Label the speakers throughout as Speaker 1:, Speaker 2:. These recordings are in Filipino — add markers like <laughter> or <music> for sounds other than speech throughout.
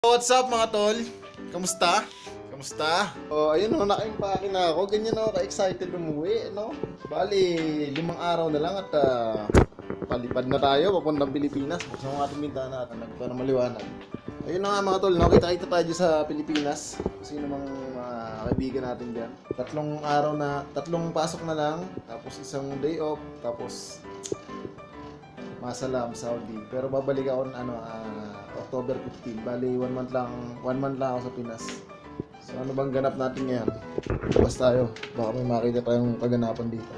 Speaker 1: What's up mga tol? Kamusta? Kamusta? Oh, ayun oh, nakaimpake na ako. Ganyan ako ka-excited umuwi, no? Bali, limang araw na lang at ah, palipad na tayo papuntang Pilipinas. Buksan mo ating bintana at para maliwanag. Ayun na nga mga tol, no? Kita-kita tayo dyan sa Pilipinas. Sino mang mga kaibigan natin dyan. Tatlong araw na, tatlong pasok na lang. Tapos isang day off. Tapos Masalam, Saudi. Pero babalik ako ano, ah, October 15. Bali, one month lang, one month lang ako sa Pinas. So ano bang ganap natin ngayon? Labas tayo. Baka may makita tayong kaganapan dito.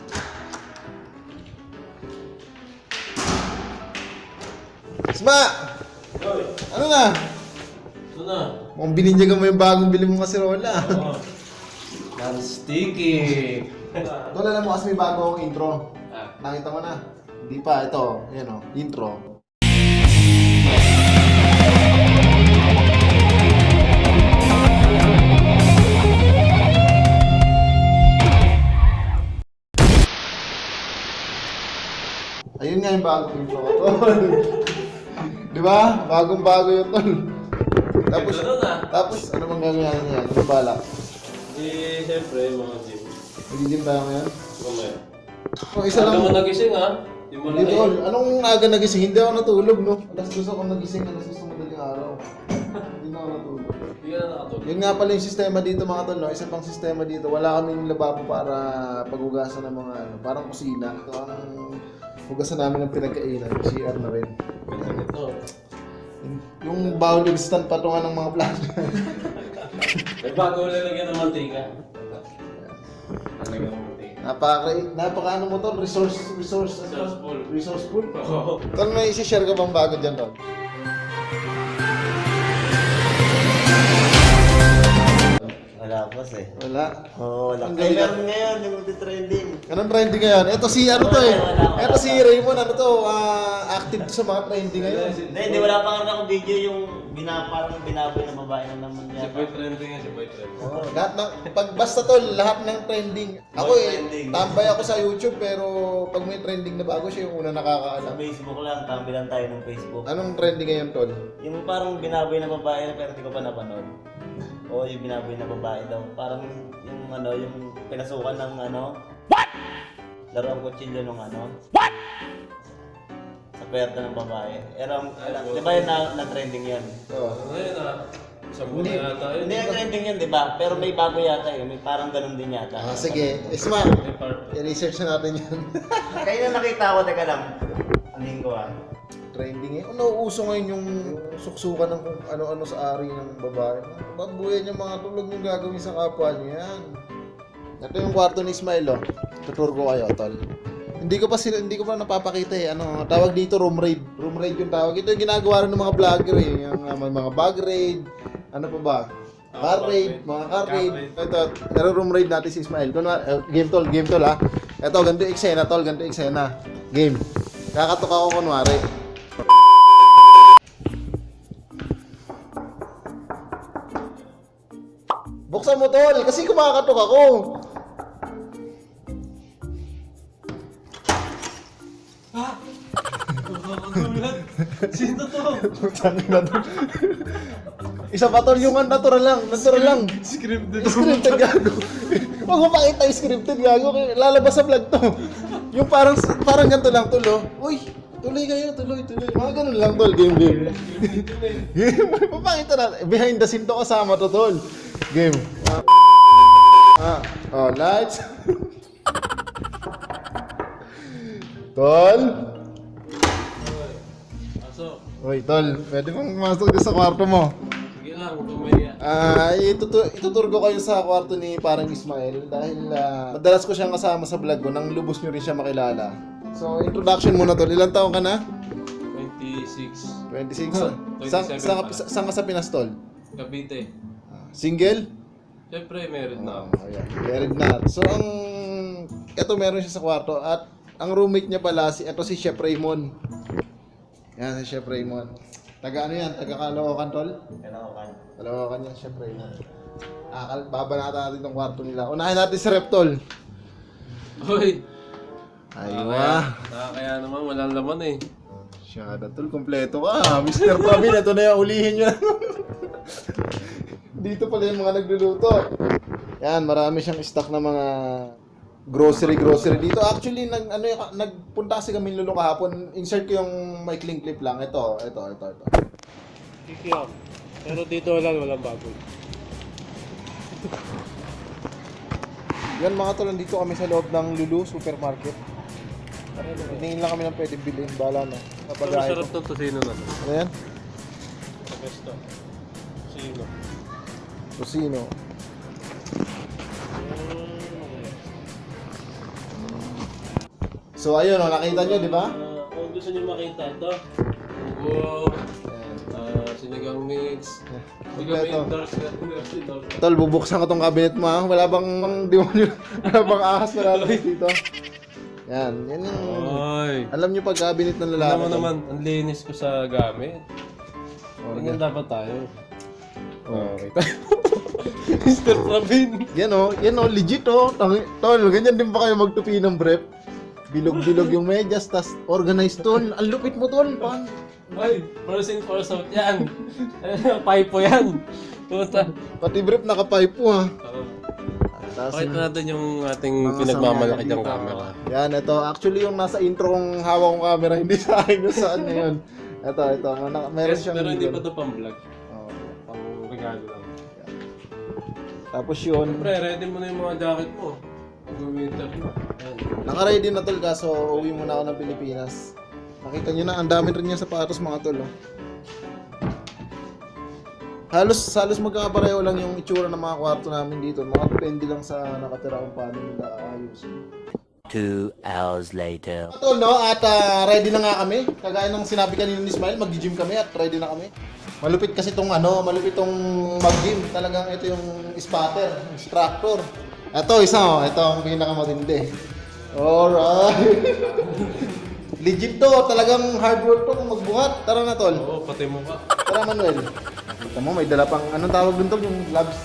Speaker 1: Isma! Ano na?
Speaker 2: Ito na.
Speaker 1: Mukhang bininyagan mo yung bagong bili mong kasirola.
Speaker 2: Oh. Ang sticky.
Speaker 1: Tol, alam mo kasi may bago akong intro.
Speaker 2: ah,
Speaker 1: Nakita mo na? Hindi pa, ito. Yan o, intro. Ayun nga yung bagong intro ko, tol. <laughs> Di ba? Bagong bago yun, tol. Tapos,
Speaker 2: Ito na.
Speaker 1: tapos, ano bang gagawin natin yan? Ano balak?
Speaker 2: Di, siyempre, mga gym.
Speaker 1: Magiging tayo ngayon?
Speaker 2: Mamaya.
Speaker 1: Oh, isa lang.
Speaker 2: Ano mo nagising ha? Di mo
Speaker 1: Hindi
Speaker 2: lang
Speaker 1: tol, anong aga nagising? Hindi ako natulog, no? Alas dos ako nagising, alas dos ng madaling araw. Hindi na ako natulog.
Speaker 2: Hindi ka na nakatulog.
Speaker 1: Yun nga pala yung sistema dito mga tol, no? Isa pang sistema dito, wala kaming lababo para paghugasan ng mga ano, parang kusina. Ito ang hugasan namin ng pinagkainan, CR na rin.
Speaker 2: Ito.
Speaker 1: Yung bowl instant patungan ng mga plato.
Speaker 2: May bago lalagyan ng mantika. Lalagyan ng mantika.
Speaker 1: napaka, napaka ano mo tol, resource, resource, ano?
Speaker 2: Resourceful.
Speaker 1: Resourceful.
Speaker 2: Oo.
Speaker 1: Tol, may isi-share ka bang bago dyan, tol?
Speaker 3: Wala boss eh.
Speaker 1: Wala.
Speaker 3: Oo, wala.
Speaker 1: Ang
Speaker 3: Ay,
Speaker 1: galing.
Speaker 3: meron ngayon yung trending.
Speaker 1: Anong trending ngayon? Ito si ano to eh.
Speaker 3: Wala, wala.
Speaker 1: Ito si Raymond, ano to, ah, active to sa mga trending ngayon.
Speaker 3: Hindi, hindi wala pa nga akong video yung bina, parang binaboy na babae na naman
Speaker 2: Si
Speaker 3: yata.
Speaker 2: boy trending nga, si boy trending.
Speaker 1: Oh, lahat ng, pag basta to, lahat ng trending. Ako eh,
Speaker 3: trending.
Speaker 1: tambay ako sa YouTube pero pag may trending na bago, siya yung una
Speaker 3: Sa
Speaker 1: nakakaalam.
Speaker 3: Facebook lang, tambi lang tayo ng Facebook.
Speaker 1: Anong trending ngayon, Tol?
Speaker 3: Yung parang binaboy na babae pero di ko pa napanood. Oo, yung binaboy na babae daw. Parang yung ano, yung pinasukan ng ano. What? Laro ang kutsilyo ng ano. What? Sa puwerta ng babae. Pero, alam, di ba yun na, na trending yan?
Speaker 1: Oh.
Speaker 2: Ano yun ha? Isang buwan na yata yun.
Speaker 3: Hindi yung trending yan, di ba? Pero may bago yata yun. May parang ganun din yata.
Speaker 1: Ah, sige, Isma, i-research na natin yan. <laughs>
Speaker 3: Kaya na nakita ko, teka lang. Anin ko ah.
Speaker 1: Trending eh. Ano, uso ngayon yung suksukan ng kung ano-ano sa ari ng babae. Babuyan yung mga tulog yung gagawin sa kapwa niyo yan. Ito yung kwarto ni Ismail, oh. Tutur ko kayo, tol. Hindi ko pa sila, hindi ko pa napapakita eh. Ano, tawag dito room raid. Room raid yung tawag. Ito yung ginagawa rin ng mga vlogger eh. Yung uh, mga bag raid. Ano pa ba? Car
Speaker 2: bag
Speaker 1: raid, mga car
Speaker 2: Car
Speaker 1: raid. Ito, naro-room raid natin si Ismail. Kunwa, eh, game tol, game tol ha. Ito, ganito yung eksena tol, ganito yung eksena. Game. Kakatok ako kunwari. Buksan mo tol, kasi kumakatok ako.
Speaker 2: Sino to?
Speaker 1: Sabi na tol. Isa pa tol, yung natural lang, natural lang.
Speaker 2: Scripted.
Speaker 1: Scripted gago. Huwag mo pakita yung scripted gago. Lalabas sa vlog to. Yung parang parang ganito lang tol, oh. Uy, tuloy kayo, tuloy, tuloy. Mga ganun lang tol, game, game. game, papakita natin. Behind the scene to kasama to tol. Game. Ah, oh, lights. tol. Uy, tol, pwede bang pumasok dito sa kwarto mo?
Speaker 2: Sige lang, huwag kang mahiya.
Speaker 1: Ah, itutur itutur ko kayo sa kwarto ni parang Ismael dahil ah, madalas ko siyang kasama sa vlog ko nang lubos niyo rin siya makilala. So, introduction muna tol. Ilang taon ka na?
Speaker 2: 26.
Speaker 1: 26. Sa, sa,
Speaker 2: 27
Speaker 1: sa,
Speaker 2: pala.
Speaker 1: sa, saan ka sa Pinas tol?
Speaker 2: Cavite.
Speaker 1: Single?
Speaker 2: Siyempre, meron na.
Speaker 1: Oh, ayan. Married na. So, ang ito meron siya sa kwarto at ang roommate niya pala si ito si Chef Raymond. Yan si Chef Raymond. Taga ano yan? Taga Caloocan tol?
Speaker 3: Kailangan.
Speaker 1: Caloocan yan, Chef Raymond. Ah, babanata natin itong kwarto nila. Unahin natin si Reptol.
Speaker 2: Hoy!
Speaker 1: Aywa.
Speaker 2: Nakakaya naman, walang laman eh.
Speaker 1: Siya tol, kompleto ka. Mr. Pabin, ito na yung ulihin nyo. <laughs> Dito pala yung mga nagluluto. Yan, marami siyang stock na mga grocery grocery dito. Actually, nag ano yung, nagpunta kasi kami lulo kahapon. Insert ko yung maikling clip lang. Ito, ito, ito, ito.
Speaker 2: Kikiyam. Pero dito lang, walang baboy.
Speaker 1: Yan mga tol, nandito kami sa loob ng Lulu Supermarket. Tingin lang kami ng pwede bilhin. Bala na.
Speaker 2: Pero
Speaker 1: Kapagahe
Speaker 2: masarap
Speaker 1: ko.
Speaker 2: tong tosino na to.
Speaker 1: Ano yan?
Speaker 2: Pesto. Tosino.
Speaker 1: Tosino. So ayun, oh, nakita nyo, di ba?
Speaker 2: Ah, kung gusto niyo makita ito,
Speaker 1: Ayan.
Speaker 2: ah, sinigang mix. Hindi
Speaker 1: Kompleto.
Speaker 2: endorse endorse endorse.
Speaker 1: Tol, bubuksan ko tong cabinet mo ha. Wala bang <laughs> demonyo? Wala bang ahas na lalabas dito? Yan, yan yung...
Speaker 2: Ay.
Speaker 1: Alam nyo pag cabinet ng lalaki.
Speaker 2: Alam mo
Speaker 1: tol.
Speaker 2: naman, ang linis ko sa gamit.
Speaker 1: Oh,
Speaker 2: Ganyan
Speaker 1: yan.
Speaker 2: dapat tayo.
Speaker 1: Oh.
Speaker 2: Okay. <laughs> <laughs> Mr. Pravin.
Speaker 1: Yan oh, yan oh, legit oh. Tangi- Tol, ganyan din ba kayo magtupi ng brief? Bilog-bilog yung medyas, tas organized tol. Ang lupit mo tol, pan.
Speaker 2: Ay, first in, first out yan. <laughs> Pipe yan. Puta.
Speaker 1: Pati brief nakapipe ha.
Speaker 2: Uh,
Speaker 1: Tas,
Speaker 2: Pakita natin yung ating
Speaker 1: mga
Speaker 2: pinagmamalaki diyang
Speaker 1: dito.
Speaker 2: camera.
Speaker 1: Yan, ito. Actually, yung nasa intro kong hawak kong camera, <laughs> hindi sa akin yung saan na yun. Ito, ito. Na, meron
Speaker 2: Yes,
Speaker 1: siyang
Speaker 2: pero hindi pa ito pang vlog.
Speaker 1: Tapos yun,
Speaker 2: Siyempre, ready mo na yung mga jacket mo. Pag-winter na.
Speaker 1: Naka-ready na tol kaso uwi muna ako ng Pilipinas. Nakita nyo na, ang dami rin yung sapatos mga tol. Oh. Halos, halos magkakapareho lang yung itsura ng mga kwarto namin dito. Mga depende lang sa nakatira kung paano nila ayusin.
Speaker 4: Two hours later.
Speaker 1: Tol, no? At ah, ready na nga kami. Kagaya ng sinabi kanina ni Smile, mag-gym kami at ready na kami. Malupit kasi tong ano, malupit tong mag-gym. Talagang ito yung spotter, instructor. Ito, isa oh. Ito ang pinakamatindi. Alright. <laughs> Legit to. Talagang hard work to kung magbuhat. Tara na, tol.
Speaker 2: Oo, pati mo ka.
Speaker 1: Tara, Manuel. Kita mo, may dala pang, anong tawag dun tol? Yung gloves.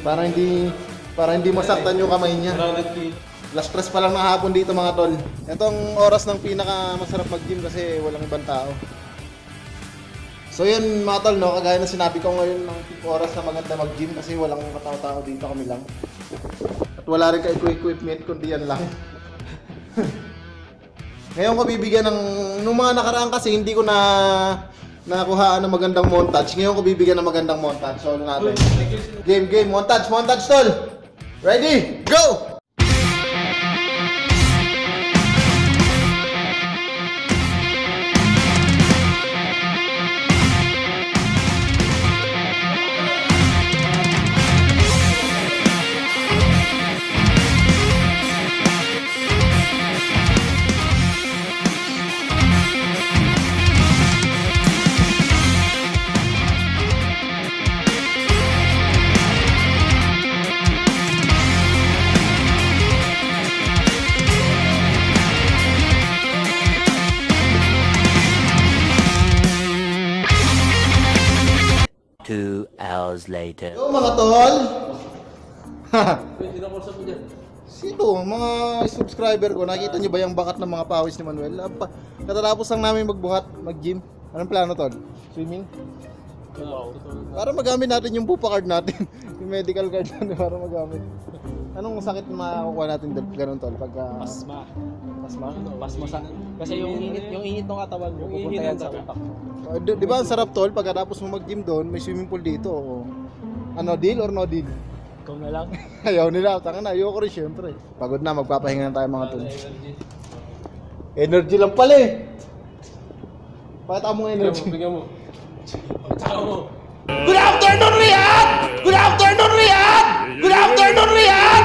Speaker 1: Para hindi, para hindi masaktan yung kamay niya.
Speaker 2: Grounded key.
Speaker 1: Last stress pa lang ng hapon dito mga tol. Itong oras ng pinaka masarap mag-gym kasi walang ibang tao. So yun mga tol, no? kagaya na sinabi ko ngayon ng oras na maganda mag-gym kasi walang katao-tao dito kami lang. At wala rin ka equipment kundi yan lang. <laughs> ngayon ko bibigyan ng, nung mga nakaraan kasi hindi ko na nakuhaan ng magandang montage. Ngayon ko bibigyan ng magandang montage. So ano natin? Game, game, montage, montage tol! Ready? Go!
Speaker 4: Two hours later.
Speaker 1: Yo mga tol! <laughs> Sino? Mga subscriber ko, nakita niyo ba yung bakat ng mga pawis ni Manuel? Ah, pa- Katatapos lang namin magbuhat, mag-gym. Anong plano tol? Swimming? Para magamit natin yung bupa card natin. <laughs> yung medical card natin para magamit. Anong sakit na makakuha natin doon? Ganun tol? Pagka...
Speaker 5: Pasma.
Speaker 1: Pasma?
Speaker 5: Pasma sa... Kasi yung init, yung init ng katawan mo, pupunta yan
Speaker 2: ng
Speaker 5: sa utak mo.
Speaker 1: Uh, di, di ba ang sarap tol? Pagkatapos mo mag-gym doon, may swimming pool dito. o Ano, deal or no deal?
Speaker 5: Ikaw na lang. <laughs>
Speaker 1: Ayaw nila. Tanga na, ayoko rin syempre. Pagod na, magpapahinga na tayo mga tol.
Speaker 2: Energy.
Speaker 1: Energy lang pala eh. Pakita mo
Speaker 2: Bigyan
Speaker 1: energy.
Speaker 2: mo, bigyan mo. Tsaka mo.
Speaker 1: Good afternoon, Riyadh! Good afternoon, Riyadh! Good afternoon, Riyadh!